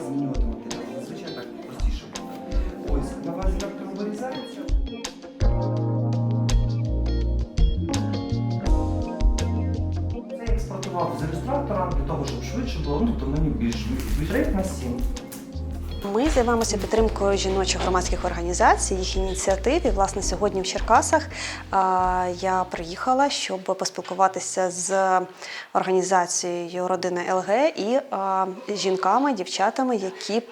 змінювати матеріал. Зазвичай так простіше буде. Ось на базі вектору вирізається. Це експортував з ілюстратора для того, щоб швидше було, ну, тобто мені більш бітрейт на 7. Ми займаємося підтримкою жіночих громадських організацій, їх ініціатив. І, власне, сьогодні в Черкасах я приїхала, щоб поспілкуватися з організацією родини ЛГ і жінками, дівчатами, які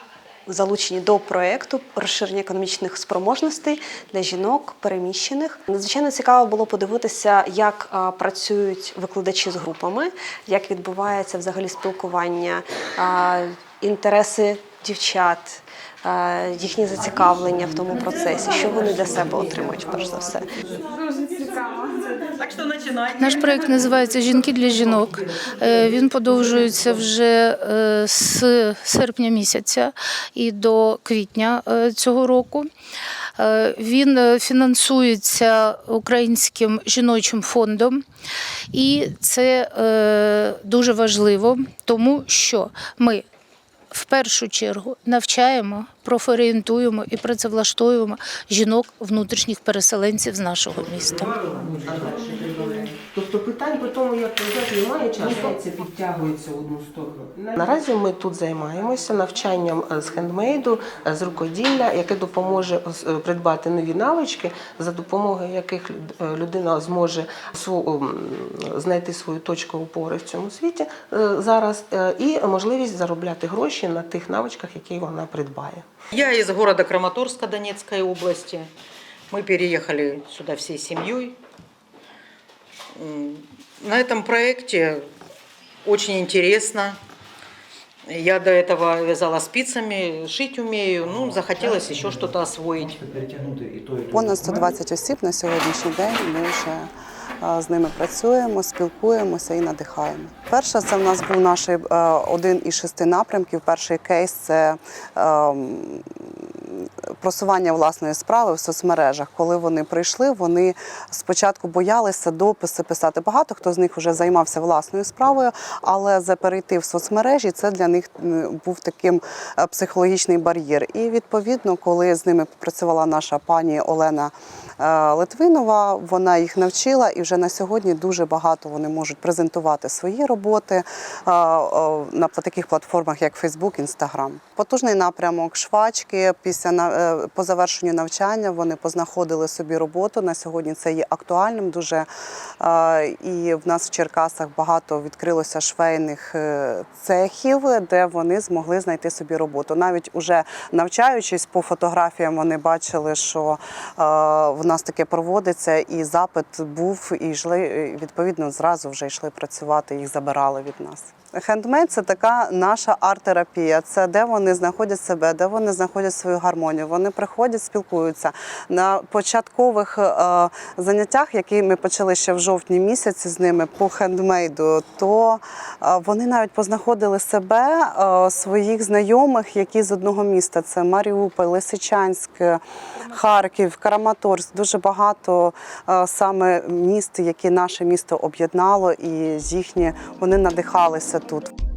залучені до проекту розширення економічних спроможностей для жінок переміщених. Надзвичайно цікаво було подивитися, як а, працюють викладачі з групами, як відбувається взагалі спілкування, а, інтереси дівчат, е, їхні зацікавлення в тому процесі, що вони для себе отримують, перш за все. Так що починайте. Наш проект називається Жінки для жінок. Е, Він подовжується вже е, з серпня місяця і до квітня цього року. Він фінансується Українським жіночим фондом, і це дуже важливо, тому що ми в першу чергу навчаємо, профорієнтуємо і працевлаштовуємо жінок внутрішніх переселенців з нашого міста. Тому, як взяти, немає часу. Це підтягується в одну сторону. Наразі ми тут займаємося навчанням е, з хендмейду, е, з рукоділля, яке допоможе е, придбати нові навички, за допомогою яких людина зможе знайти свою точку опори в цьому світі зараз, і можливість заробляти гроші на тих навичках, які вона придбає. Я из города Краматорска Донецкой области. Мы переехали сюда всей семьей. На этом проекте очень интересно. Я до этого вязала спицами, шить умею. Ну, захотелось еще что-то освоить. Понад 120 осіб на сьогоднішній день. Ми вже з ними працюємо, спілкуємося і надихаємо. Перше, це в нас був наш е, один із шести напрямків. Перший кейс це ем, просування власної справи в соцмережах. Коли вони прийшли, вони спочатку боялися дописи писати. Багато хто з них вже займався власною справою, але за перейти в соцмережі це для них був таким е, психологічний бар'єр. І відповідно, коли з ними працювала наша пані Олена е, Литвинова, вона їх навчила, і вже на сьогодні дуже багато вони можуть презентувати свої роботи е, на таких платформах, як Facebook, Instagram. Потужний напрямок швачки після по завершенню навчання вони познаходили собі роботу. На сьогодні це є актуальним дуже. І в нас в Черкасах багато відкрилося швейних е, цехів, де вони змогли знайти собі роботу. Навіть уже навчаючись по фотографіям, вони бачили, що е, в нас таке проводиться, і запит був, і йшли відповідно зразу вже йшли працювати, їх забирали від нас. Хендмейд це така наша арт-терапія. Це де вони знаходять себе, де вони знаходять свою гармонію. Вони приходять, спілкуються на початкових е, заняттях, які ми почали ще в жовтні місяці з ними по хендмейду. То е, вони навіть познаходили себе, е, своїх знайомих, які з одного міста: це Маріуполь, Лисичанськ, Харків, Краматорськ. Дуже багато е, саме міст, які наше місто об'єднало, і з їхні вони надихалися тут.